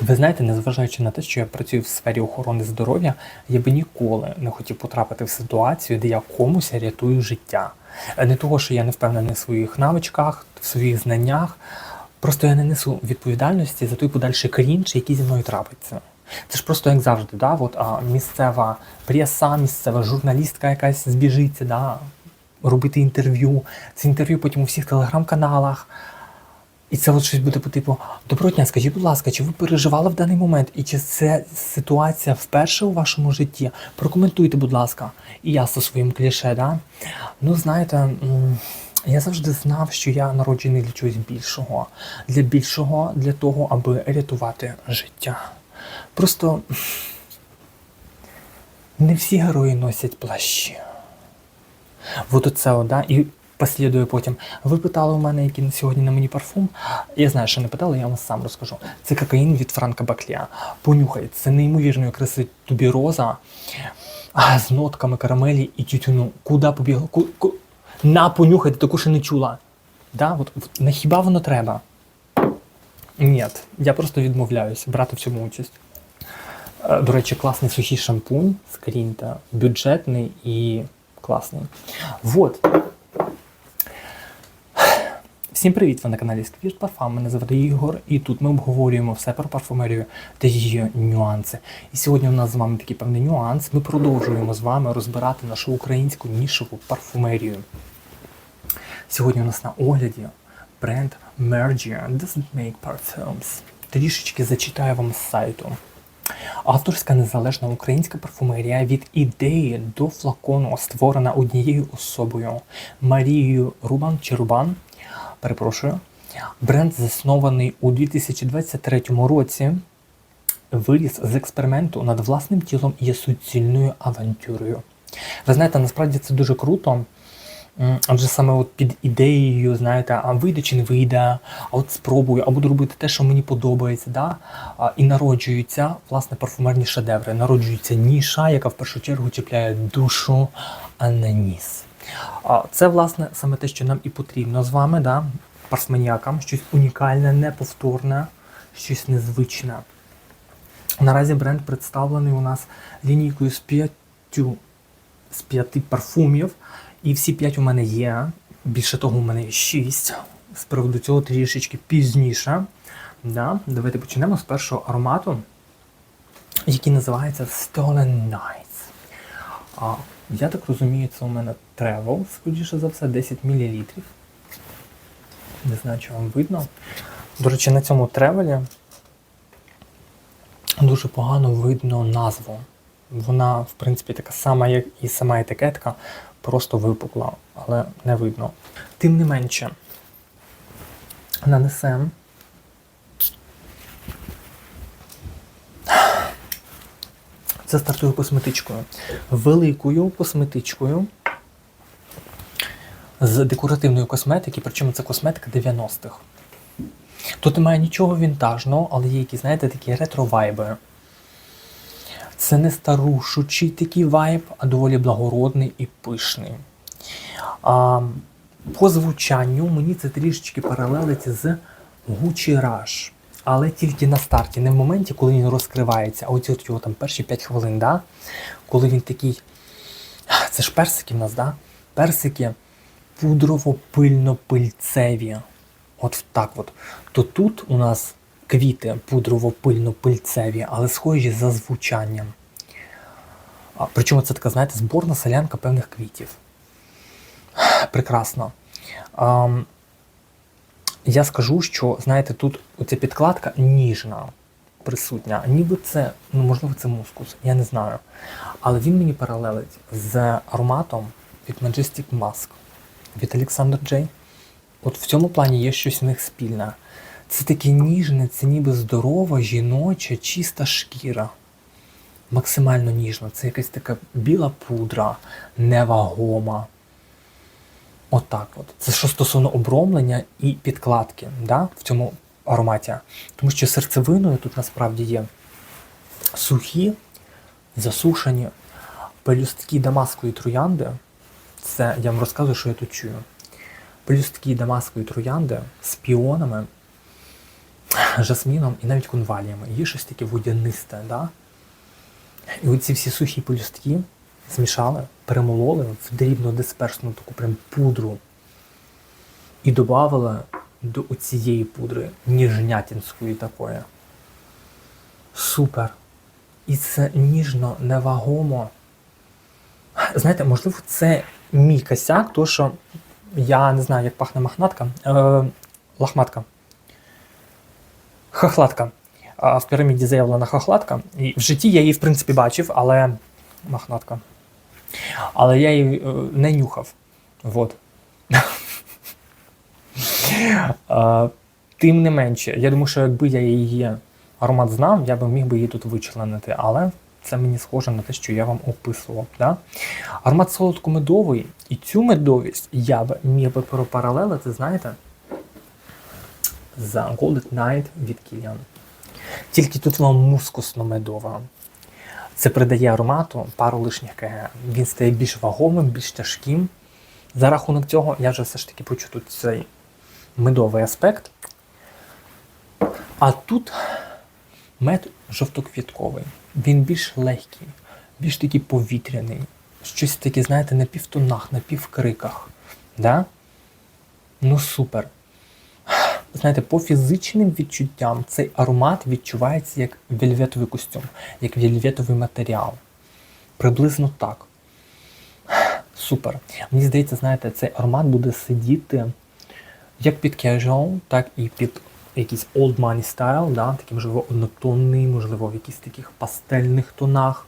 Ви знаєте, незважаючи на те, що я працюю в сфері охорони здоров'я, я би ніколи не хотів потрапити в ситуацію, де я комусь рятую життя. Не того, що я не впевнений в своїх навичках, в своїх знаннях. Просто я не несу відповідальності за той подальший крінж, який зі мною трапиться. Це ж просто як завжди, да? От, а, місцева преса, місцева журналістка якась збіжиться, да? робити інтерв'ю. Це інтерв'ю потім у всіх телеграм-каналах. І це от щось буде по типу: Доброго скажіть, будь ласка, чи ви переживали в даний момент? І чи це ситуація вперше у вашому житті? Прокоментуйте, будь ласка. І я зі своїм кліше, да? Ну, знаєте, я завжди знав, що я народжений для чогось більшого. Для більшого, для того, аби рятувати життя. Просто не всі герої носять плащі. Вот оце, да, і послідує потім. Ви питали у мене, який сьогодні на мені парфум. Я знаю, що не питали, я вам сам розкажу. Це кокаїн від Франка Баклія. Понюхай, це неймовірної краси тубіроза а, з нотками карамелі і тютюну. Куди побігла? Ку, ку... На, понюхай, ти таку ще не чула. Да? От, от, на хіба воно треба? Ні, я просто відмовляюсь брати в цьому участь. Е, До речі, класний сухий шампунь з Крінта, бюджетний і класний. Вот. Всім привіт! Ви на каналі Сквірт Парфам. Мене звати Ігор, і тут ми обговорюємо все про парфумерію та її нюанси. І сьогодні у нас з вами такий певний нюанс. Ми продовжуємо з вами розбирати нашу українську нішову парфумерію. Сьогодні у нас на огляді бренд Mergia Doesn't Make Parfums. Трішечки зачитаю вам з сайту. Авторська незалежна українська парфумерія від ідеї до флакону створена однією особою Марією Рубан чи Рубан. Перепрошую. Бренд заснований у 2023 році. Виріс з експерименту над власним тілом і є суцільною авантюрою. Ви знаєте, насправді це дуже круто. Адже саме от під ідеєю, знаєте, а вийде чи не вийде, а от спробую, а буду робити те, що мені подобається. Да? І народжуються власне парфумерні шедеври. Народжується ніша, яка в першу чергу чіпляє душу, а не ніс. Це, власне, саме те, що нам і потрібно з вами, да? парфманіакам, щось унікальне, неповторне, щось незвичне. Наразі бренд представлений у нас лінійкою з п'ятю з п'яти парфумів. І всі п'ять у мене є. Більше того, у мене є шість. З приводу цього трішечки пізніше. Да? Давайте почнемо з першого аромату, який називається Stolen Nights. Я так розумію, це у мене Travel, скоріше за все, 10 мл. Не знаю, чи вам видно. До речі, на цьому тревелі дуже погано видно назву. Вона, в принципі, така сама, як і сама етикетка, просто випукла, але не видно. Тим не менше, нанесемо. Це стартую косметичкою. Великою косметичкою з декоративної косметики, причому це косметика 90-х. Тут немає нічого вінтажного, але є якісь, знаєте, такі ретро-вайби. Це не старушучий такий вайб, а доволі благородний і пишний. А, по звучанню мені це трішечки паралелиться з Gucci Rush. Але тільки на старті, не в моменті, коли він розкривається, а от його там перші 5 хвилин, да? коли він такий. Це ж персики в нас, да? Персики пудрово-пильно-пильцеві. От так от. То тут у нас квіти пудрово-пильно-пильцеві, але схожі за звучанням. Причому це така, знаєте, зборна селянка певних квітів. Прекрасно. А, я скажу, що, знаєте, тут оця підкладка ніжна, присутня. Ніби це, ну можливо, це мускус, я не знаю. Але він мені паралелить з ароматом від Majestic Mask від Alexander J. От в цьому плані є щось в них спільне. Це таке ніжне, це ніби здорова, жіноча, чиста шкіра. Максимально ніжно. Це якась така біла пудра, невагома. Отак от, Це що стосовно обромлення і підкладки да, в цьому ароматі. Тому що серцевиною тут насправді є сухі, засушені пелюстки дамаскової троянди. Це я вам розказую, що я тут чую. Пелюстки дамаскової троянди з піонами. жасміном і навіть конваліями. Є щось таке водянисте, да? І оці всі сухі полюстки змішали, перемололи в дрібно дисперсну таку прям пудру. І додавали до цієї пудри ніжнятінської такої. Супер. І це ніжно, невагомо. Знаєте, можливо, це мій косяк, то що я не знаю, як пахне махнатка. Е, лахматка. Хохлатка. А в піраміді заявлена хохлатка. І в житті я її, в принципі, бачив, але. Махнатка. Але я її е, не нюхав. Вот. Тим не менше, я думаю, що якби я її аромат знав, я би міг би її тут вичленити, але це мені схоже на те, що я вам описував. Да? Аромат солодко-медовий, і цю медовість я б міг би пропаралелити, знаєте, за Golden Night від Kilian. Тільки тут вам мускусно-медова. Це придає аромату пару лишніх КГ. Він стає більш вагомим, більш тяжким. За рахунок цього я вже все ж таки почу тут цей медовий аспект. А тут мед жовтоквітковий. Він більш легкий, більш такий повітряний. Щось таке, знаєте, на півтонах, на півкриках. Да? Ну супер. Знаєте, по фізичним відчуттям цей аромат відчувається як вельветовий костюм, як вельветовий матеріал. Приблизно так. Супер. Мені здається, знаєте, цей аромат буде сидіти як під casual, так і під якийсь old money style, да? такий, можливо, однотонний, можливо, в якихось таких пастельних тонах,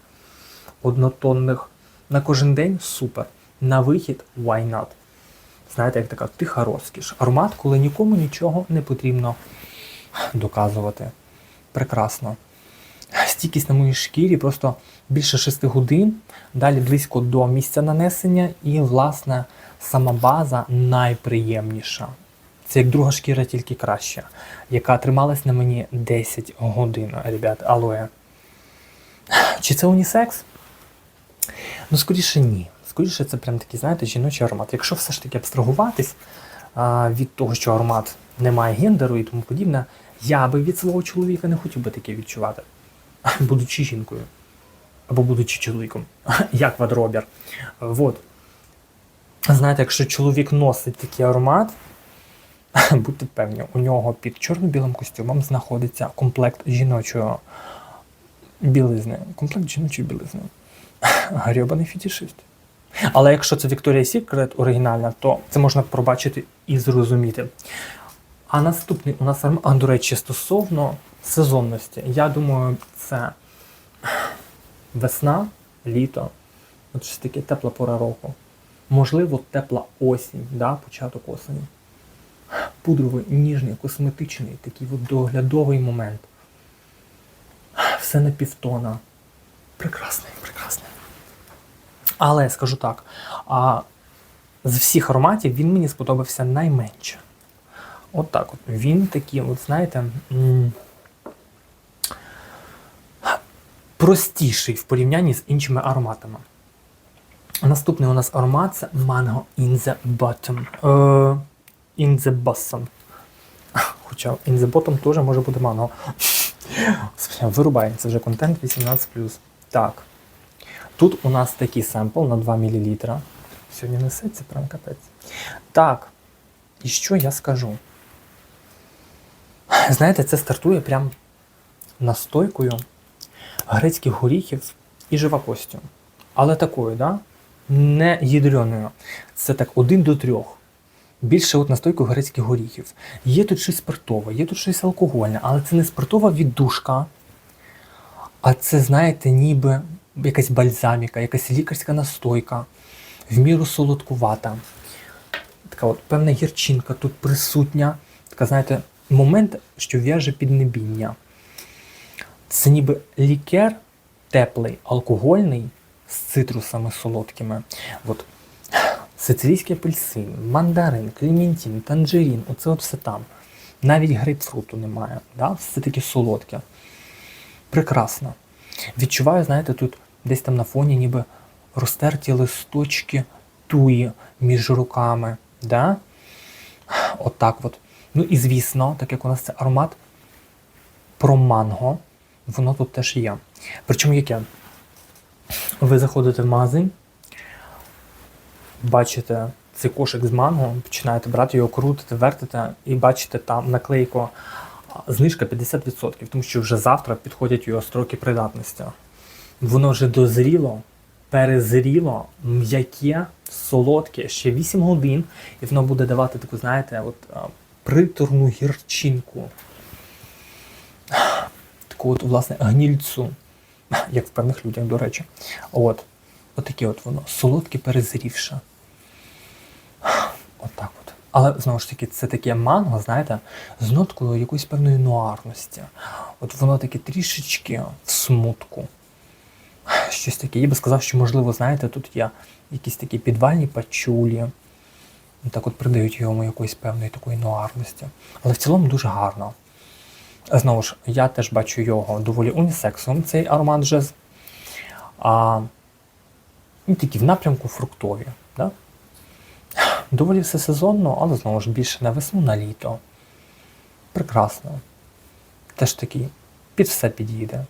однотонних. На кожен день супер. На вихід why not? Знаєте, як така тиха розкіш. Аромат, коли нікому нічого не потрібно доказувати. Прекрасно. Стійкість на моїй шкірі просто більше 6 годин, далі близько до місця нанесення, і, власне, сама база найприємніша. Це як друга шкіра, тільки краща, яка трималась на мені 10 годин, ребят, алоє. Чи це унісекс? Ну, скоріше ні. Скоріше, це прям такий, знаєте, жіночий аромат. Якщо все ж таки абстрагуватись а, від того, що аромат не має гендеру і тому подібне, я би від свого чоловіка не хотів би таке відчувати, будучи жінкою. Або будучи чоловіком, як вадробір. Вот. Знаєте, якщо чоловік носить такий аромат, будьте певні, у нього під чорно-білим костюмом знаходиться комплект жіночої білизни. Комплект жіночої білизни. Грьобаний фетішист. Але якщо це Victoria's Secret оригінальна, то це можна пробачити і зрозуміти. А наступний у нас а, до речі, стосовно сезонності. Я думаю, це весна, літо, от щось таке тепла пора року. Можливо, тепла осінь, да, початок осені. Пудровий, ніжний, косметичний, такий от доглядовий момент. Все на півтона. Прекрасний. Але скажу так, а з всіх ароматів він мені сподобався найменше. От так от. Він такий, от знаєте, простіший в порівнянні з іншими ароматами. Наступний у нас аромат це Mango in the Bottom. Uh, in the Bottom. Хоча in the Bottom теж може бути манго. Вирубай, це вже контент 18. Так. Тут у нас такий семпл на 2 мл. Сьогодні несеться прям капець. Так, і що я скажу? Знаєте, це стартує прям настойкою грецьких горіхів і живопостю. Але такою, да? не ядреною. Це так один до трьох. Більше от настойку грецьких горіхів. Є тут щось спиртове, є тут щось алкогольне, але це не спиртова віддушка, а це, знаєте, ніби якась бальзаміка, якась лікарська настойка, в міру солодкувата. Така от певна гірчинка тут присутня. Така, знаєте, момент, що в'яже піднебіння. Це ніби лікер теплий, алкогольний з цитрусами солодкими. От. Сицилійський апельсин, мандарин, клементін, танжерін, оце от все там. Навіть грейпфруту немає. Да? Все таке солодке. Прекрасно. Відчуваю, знаєте, тут десь там на фоні ніби розтерті листочки туї між руками. Да? От так от. Ну і звісно, так як у нас це аромат про манго. Воно тут теж є. Причому яке? Ви заходите в магазин, бачите цей кошик з манго, починаєте брати його, крутите, вертите і бачите там наклейку знижка 50%, тому що вже завтра підходять його строки придатності. Воно вже дозріло, перезріло, м'яке, солодке, ще 8 годин, і воно буде давати таку, знаєте, от, приторну гірчинку. Таку от, власне, гнільцю, як в певних людях, до речі. От. Отаке от воно, солодке перезрівше. Отак от. Але знову ж таки, це таке манго, знаєте, з ноткою якоїсь певної нуарності. От воно таке трішечки в смутку. Щось таке. Я би сказав, що, можливо, знаєте, тут є якісь такі підвальні пачулі. Ну, Так от придають йому якоїсь певної такої нуарності. Але в цілому дуже гарно. Знову ж, я теж бачу його доволі унісексом, цей аромат джез. А, він такий в напрямку фруктові. Да? Доволі все сезонно, але знову ж більше на весну, на літо. Прекрасно. Теж такий під все підійде.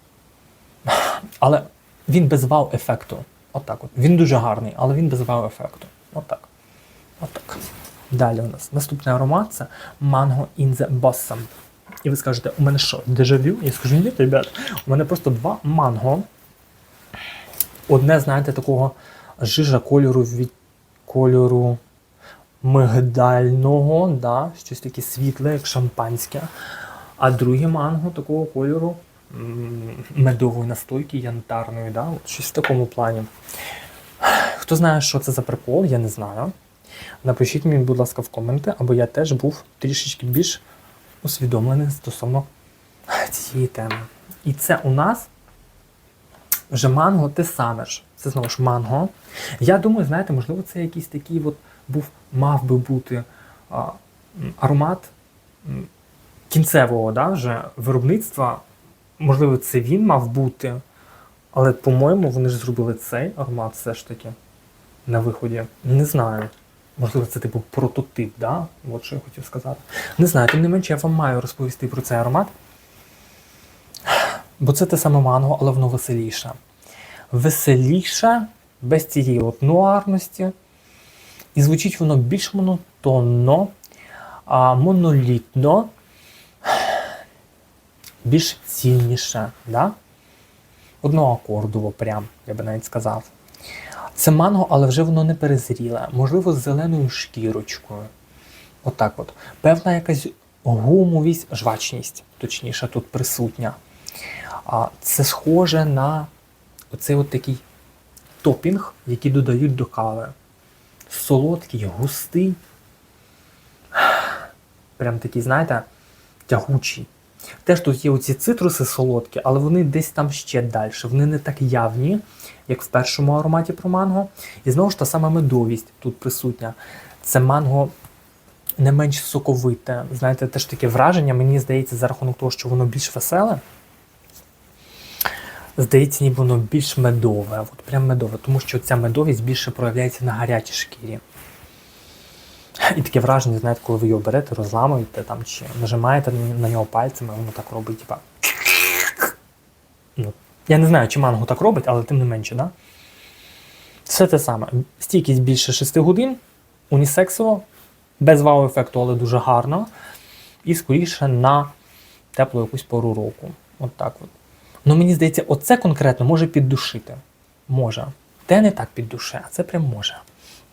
Але він без вау-ефекту. Отак от. Він дуже гарний, але він без вау-ефекту. Отак. Отак. Далі у нас наступний аромат це Mango in the Blossom. І ви скажете, у мене що, дежавю? Я скажу, ні, ребят, у мене просто два манго. Одне, знаєте, такого жижа кольору від кольору мигдального, да, щось таке світле, як шампанське. А друге манго такого кольору медової настойки, янтарної, да, от щось в такому плані. Хто знає, що це за прикол, я не знаю. Напишіть мені, будь ласка, в коменти, або я теж був трішечки більш усвідомлений стосовно цієї теми. І це у нас вже манго те саме ж. Це знову ж манго. Я думаю, знаєте, можливо, це якийсь такий от був, мав би бути а, аромат кінцевого да, вже виробництва. Можливо, це він мав бути. Але, по-моєму, вони ж зробили цей аромат все ж таки на виході. Не знаю. Можливо, це типу прототип, да? От що я хотів сказати. Не знаю, тим не менше, я вам маю розповісти про цей аромат. Бо це те саме манго, але воно веселіше. Веселіше, без цієї от нуарності. І звучить воно більш монотонно, а монолітно, більш цінніше. Да? Одноакордово прям, я би навіть сказав. Це манго, але вже воно не перезріле, можливо, з зеленою шкірочкою. Отак от. Певна якась гумовість, жвачність, точніше, тут присутня. А це схоже на оцей от такий топінг, який додають до кави. Солодкий, густий. Прям такий, знаєте, тягучий. Теж тут є оці цитруси солодкі, але вони десь там ще далі. Вони не так явні, як в першому ароматі про манго. І знову ж та сама медовість тут присутня. Це манго не менш соковите. Знаєте, теж таке враження, мені здається, за рахунок того, що воно більш веселе. Здається, ніби воно більш медове. От прям медове, тому що ця медовість більше проявляється на гарячій шкірі. І таке враження, знаєте, коли ви його берете, розламуєте там чи нажимаєте на нього пальцями, воно так робить, типа. Ну, я не знаю, чи манго так робить, але тим не менше, да? Все те саме. Стійкість більше 6 годин, унісексово, без вау-ефекту, але дуже гарно. І скоріше на теплу якусь пору року. От так от. Ну мені здається, оце конкретно може піддушити. Може. Те не так піддуше, а це прям може.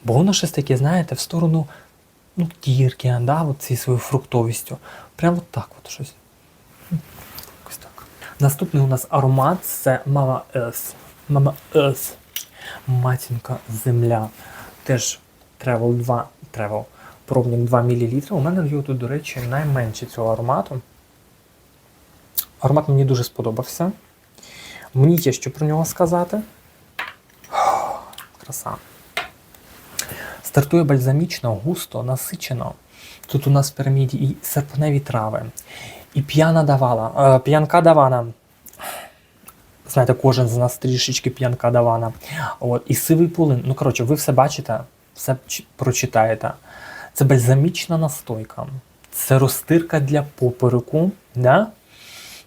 Бо воно щось таке, знаєте, в сторону ну, тірки, да, от цією своєю фруктовістю. Прямо так от щось. Так. Наступний у нас аромат це Mama Earth. Mama Earth. Матінка земля. Теж Travel 2. Travel. Пробник 2 мл. У мене його тут, до речі, найменше цього аромату. Аромат мені дуже сподобався. Мені є що про нього сказати. Краса. Стартує бальзамічно, густо, насичено. Тут у нас в піраміді і серпневі трави, і п'яна давала, е, п'янка давана. Знаєте, кожен з нас трішечки п'янка давана. От, і сивий полин. Ну, коротше, ви все бачите, все прочитаєте. Це бальзамічна настойка. Це розтирка для попереку. Да?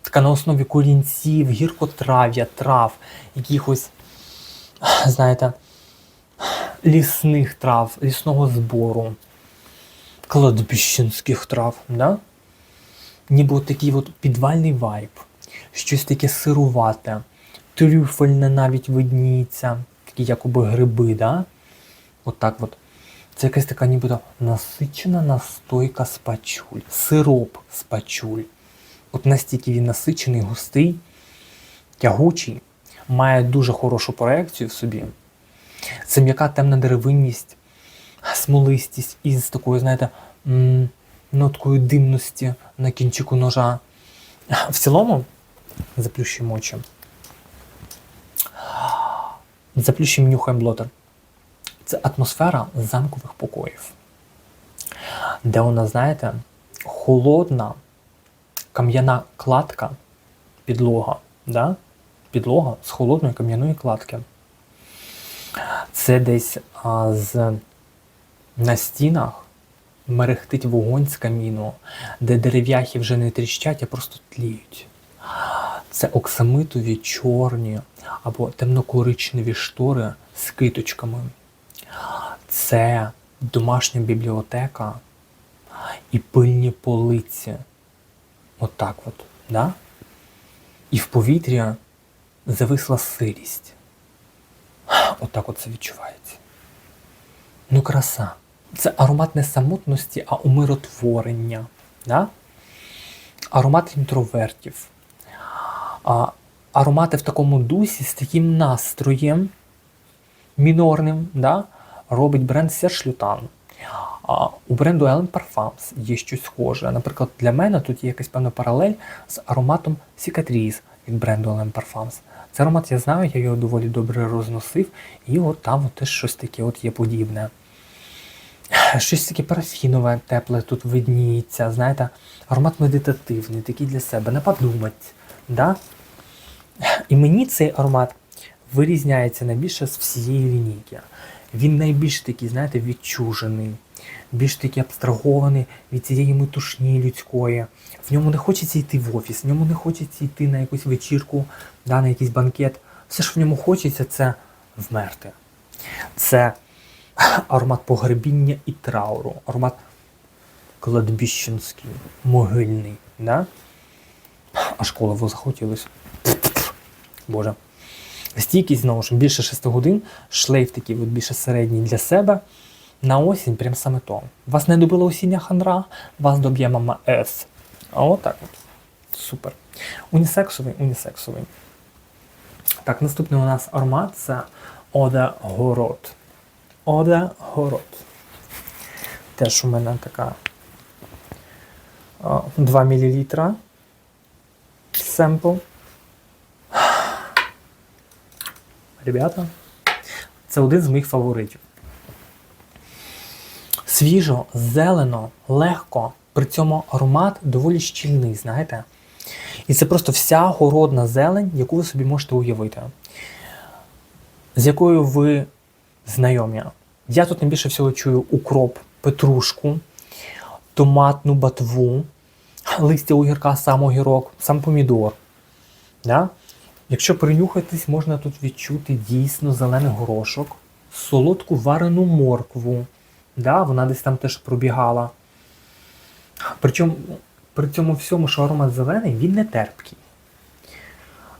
така на основі корінців, гіркотрав'я, трав, якихось, знаєте, лісних трав, лісного збору, кладбищенських трав. Да? Ніби от такий от підвальний вайб, щось таке сирувате, трюфельне навіть видніється, такі якоби гриби, да? От так от. Це якась така нібито насичена настойка з пачуль, сироп з пачуль. От настільки він насичений, густий, тягучий, має дуже хорошу проекцію в собі. Це м'яка темна деревинність, смолистість із такою, знаєте, ноткою димності на кінчику ножа. В цілому, заплющуємо очі. Заплющуємо нюхаємо блотер. Це атмосфера замкових покоїв, де у нас, знаєте, холодна кам'яна кладка, підлога, да? підлога з холодної кам'яної кладки. Це десь а, з, на стінах мерехтить вогонь з каміну, де дерев'яхи вже не тріщать, а просто тліють. Це оксамитові чорні або темнокоричневі штори з киточками. Це домашня бібліотека і пильні полиці. Отак от, да? І в повітрі зависла сирість. Отак от це відчувається. Ну, краса. Це аромат не самотності, а умиротворення. Да? Аромат інтровертів. А, аромати в такому дусі з таким настроєм мінорним, да? робить бренд Lutan. А у бренду Ellen Parfums є щось схоже. Наприклад, для мене тут є якась певна паралель з ароматом Cicatrice від бренду Ellen Parfums. Цей аромат я знаю, я його доволі добре розносив, і от там от теж щось таке от є подібне. Щось таке парафінове, тепле тут видніється, знаєте, аромат медитативний, такий для себе, не подумать. Да? І мені цей аромат вирізняється найбільше з всієї лінійки. Він найбільш такий, знаєте, відчужений, більш такий абстрагований від цієї метушні людської. В ньому не хочеться йти в офіс, в ньому не хочеться йти на якусь вечірку, да, на якийсь банкет. Все, що в ньому хочеться, це вмерти. Це аромат погребіння і трауру, аромат кладбищенський, могильний. Да? Аж голову захотілося. Боже. Стійкість, знову ж більше 6 годин, шлейф такий от більше середній для себе. На осінь прям саме то. Вас не добила осіння хандра, вас доб'є мама С. А отак от. Супер. Унісексовий, унісексовий. Так, наступний у нас аромат це Оде Город. Оде Город. Теж у мене така 2 мл семпл. Ребята, це один з моїх фаворитів. Свіжо, зелено, легко, при цьому аромат доволі щільний, знаєте? І це просто вся городна зелень, яку ви собі можете уявити, з якою ви знайомі. Я тут найбільше всього чую укроп, петрушку, томатну батву, листя огірка, сам огірок, сам помідор. Да? Якщо принюхатись, можна тут відчути дійсно зелений горошок, солодку варену моркву. Да, Вона десь там теж пробігала. Причому при цьому всьому, що аромат зелений, він не терпкий.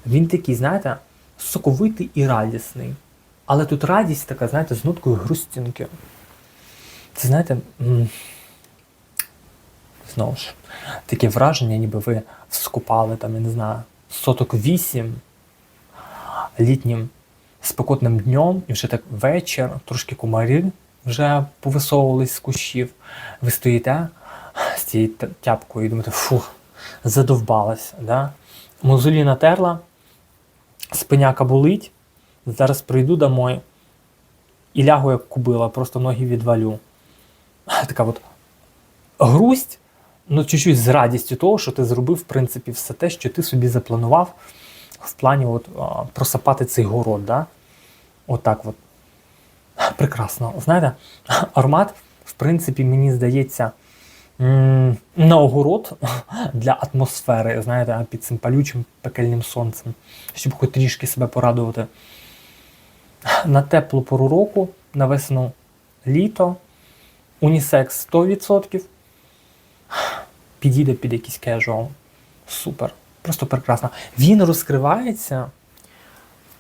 Він такий, знаєте, соковитий і радісний. Але тут радість така, знаєте, з ноткою грустинки. Це, знаєте, знову ж, таке враження, ніби ви скупали там, я не знаю, соток вісім літнім спекотним днем, і вже так вечір, трошки комарі вже повисовувались з кущів. Ви стоїте з цією тяпкою і думаєте, фух, задовбалась. Да? Мозолі натерла, спиняка болить, зараз прийду домой і лягу як кубила, просто ноги відвалю. Така от грусть, ну чуть-чуть з радістю того, що ти зробив, в принципі, все те, що ти собі запланував в плані от, просапати цей город. Да? Отак от. Прекрасно. Знаєте, аромат, в принципі, мені здається, на огород для атмосфери, знаєте, під цим палючим пекельним сонцем, щоб хоч трішки себе порадувати. На теплу пору року, на весну літо, унісекс 100%. Підійде під якийсь кежуал. Супер. Просто прекрасно. Він розкривається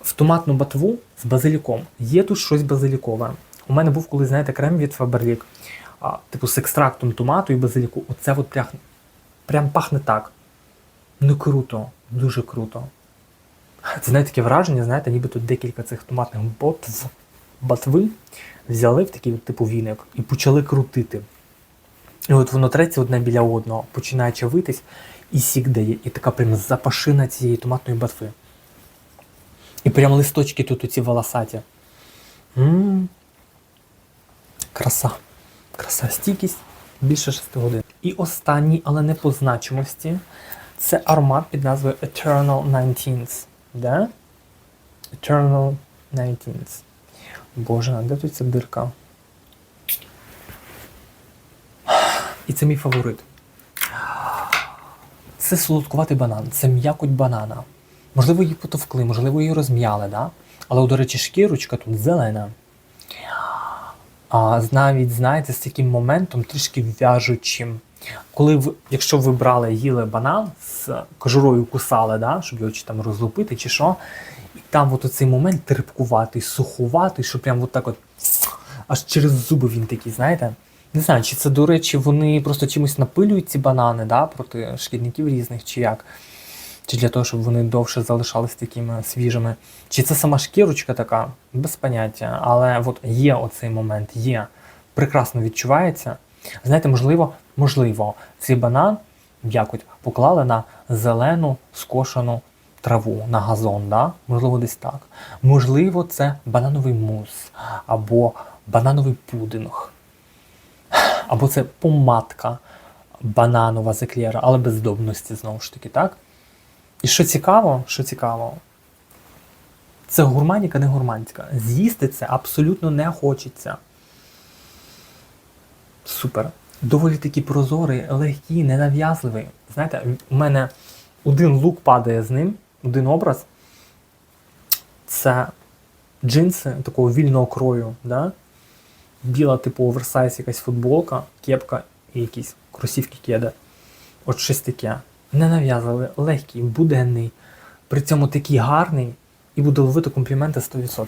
в томатну батву з базиліком. Є тут щось базилікове. У мене був колись, знаєте, крем від Faberlic, а, типу з екстрактом томату і базиліку. Оце от прям, прям пахне так. Ну круто, дуже круто. Це знаєте, таке враження, знаєте, ніби тут декілька цих томатних ботв, батви взяли в такий типу віник і почали крутити. І от воно треться одне біля одного, починає чавитись і сік дає, і така прям запашина цієї томатної батви. І прям листочки тут оці волосаті. М, Краса. Краса, стійкість більше 6 годин. І останній, але не по значимості, це аромат під назвою Eternal 19. Да? Eternal 19th. Боже, а де тут ця дирка? І це мій фаворит. Це солодкуватий банан, це м'якоть банана. Можливо, її потовкли, можливо, її розм'яли, да? але, до речі, шкірочка тут зелена. А навіть, знаєте, з таким моментом трішки в'яжучим. Коли ви, якщо ви брали, їли банан з кожурою кусали, да? щоб його чи там розлупити, чи що, і там от оцей момент терпкуватий, сухуватий, що прям от так от аж через зуби він такий, знаєте. Не знаю, чи це, до речі, вони просто чимось напилюють ці банани да, проти шкідників різних, чи як. Чи для того, щоб вони довше залишались такими свіжими. Чи це сама шкірочка така, без поняття. Але от є оцей момент, є. Прекрасно відчувається. Знаєте, можливо, можливо, цей банан якось поклали на зелену скошену траву, на газон, да? можливо, десь так. Можливо, це банановий мус або банановий пудинг. Або це помадка бананова з еклера, але без здобності, знову ж таки, так? І що цікаво, що цікаво, це гурманіка, не гурманська. З'їсти це абсолютно не хочеться. Супер. Доволі таки прозорий, легкий, ненав'язливий. Знаєте, у мене один лук падає з ним, один образ. Це джинси такого вільного крою. Да? Біла, типу, оверсайз, якась футболка, кепка і якісь кросівки кеда. От щось таке. Ненав'язливий, легкий, буденний. При цьому такий гарний і буде ловити компліменти 100%.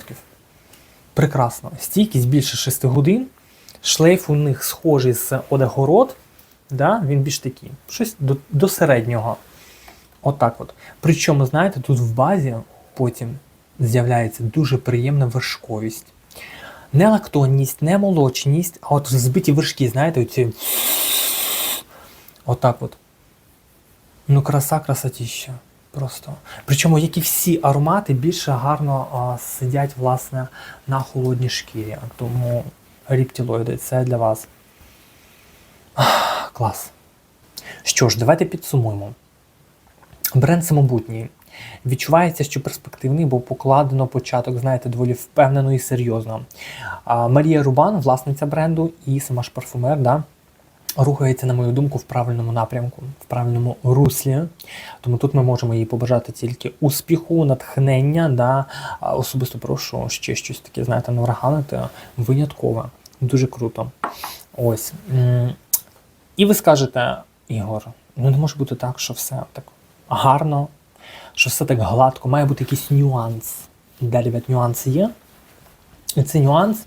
Прекрасно. Стійкість більше 6 годин. Шлейф у них схожий з одегород. Да? Він більш такий. Щось до, до середнього. Отак от, от. Причому, знаєте, тут в базі потім з'являється дуже приємна вершковість. Не лактонність, не молочність, а от збиті вершки, знаєте, оці. Отак от. Ну, краса, красотіща. Просто. Причому, як і всі аромати, більше гарно а, сидять, власне, на холодній шкірі. Тому рептилоїди це для вас. Ах, клас. Що ж, давайте підсумуємо. Бренд самобутній. Відчувається, що перспективний, бо покладено початок, знаєте, доволі впевнено і серйозно. А, Марія Рубан, власниця бренду, і сама ж парфумер, да, рухається, на мою думку, в правильному напрямку, в правильному руслі. Тому тут ми можемо їй побажати тільки успіху, натхнення. Да. Особисто прошу ще щось таке, знаєте, навраганити виняткове. Дуже круто. Ось. І ви скажете, Ігор, ну не може бути так, що все так гарно, що все так гладко, має бути якийсь нюанс. Далі ребят, нюанс є. І цей нюанс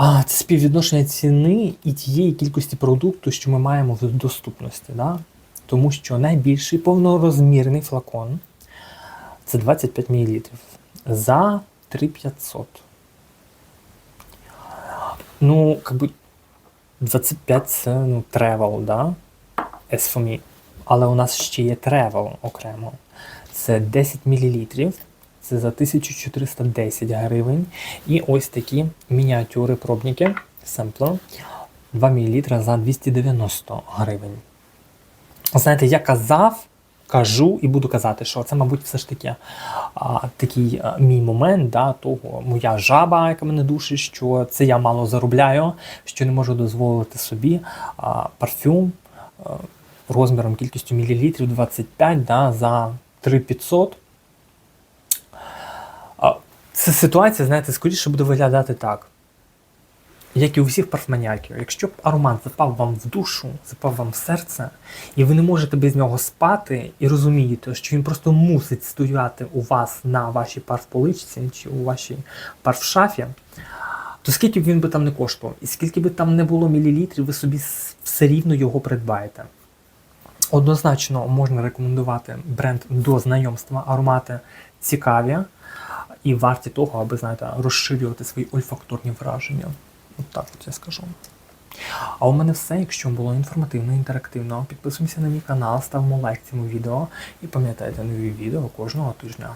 а, це співвідношення ціни і тієї кількості продукту, що ми маємо в доступності. Да? Тому що найбільший повнорозмірний флакон це 25 мл за 3500. Ну, как бы 25 це ну, travel, да? Me. Але у нас ще є travel окремо. Це 10 мл. Це за 1410 гривень. І ось такі мініатюри пробники семплер 2 мл за 290 гривень. Знаєте, я казав, кажу і буду казати, що це, мабуть, все ж таки а, такий а, мій момент, да, того моя жаба, яка мене душить, що це я мало заробляю, що не можу дозволити собі а, парфюм а, розміром кількістю мілілітрів 25 да, за 3500. Це ситуація, знаєте, скоріше буде виглядати так. Як і у всіх парфманяків, якщо б аромат запав вам в душу, запав вам в серце, і ви не можете без нього спати, і розумієте, що він просто мусить стояти у вас на вашій парфполичці чи у вашій парфшафі, то скільки б він би там не коштував, і скільки би там не було мілілітрів, ви собі все рівно його придбаєте. Однозначно можна рекомендувати бренд до знайомства. Аромати цікаві і варті того, аби знаєте, розширювати свої ольфакторні враження. От так от я скажу. А у мене все. Якщо було інформативно, інтерактивно, підписуємося на мій канал, ставимо лайк цьому відео і пам'ятайте нові відео кожного тижня.